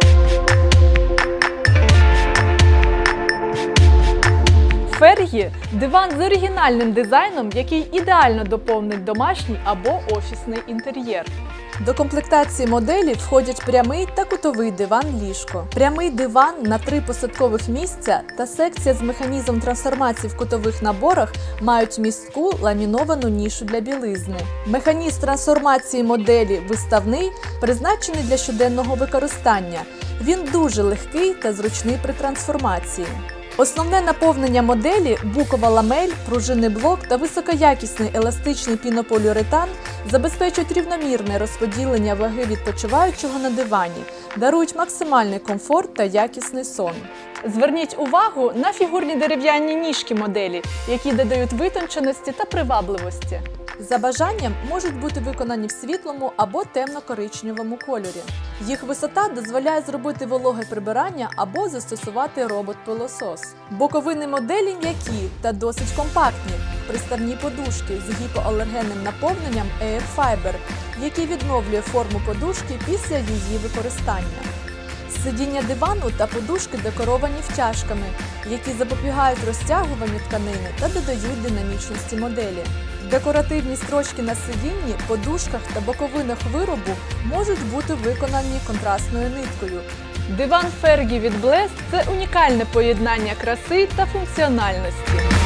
Thank you. Фергі диван з оригінальним дизайном, який ідеально доповнить домашній або офісний інтер'єр. До комплектації моделі входять прямий та кутовий диван ліжко. Прямий диван на три посадкових місця та секція з механізмом трансформації в кутових наборах мають містку ламіновану нішу для білизни. Механізм трансформації моделі виставний призначений для щоденного використання. Він дуже легкий та зручний при трансформації. Основне наповнення моделі букова ламель, пружинний блок та високоякісний еластичний пінополіуретан забезпечують рівномірне розподілення ваги відпочиваючого на дивані, дарують максимальний комфорт та якісний сон. Зверніть увагу на фігурні дерев'яні ніжки моделі, які додають витонченості та привабливості. За бажанням можуть бути виконані в світлому або темно-коричневому кольорі. Їх висота дозволяє зробити вологе прибирання або застосувати робот-пилосос. Боковини моделі м'які та досить компактні. Приставні подушки з гіпоалергенним наповненням Air Fiber, який відновлює форму подушки після її використання. Сидіння дивану та подушки декоровані втяжками, які запобігають розтягуванню тканини та додають динамічності моделі. Декоративні строчки на сидінні, подушках та боковинах виробу можуть бути виконані контрастною ниткою. Диван Фергі від Blest – це унікальне поєднання краси та функціональності.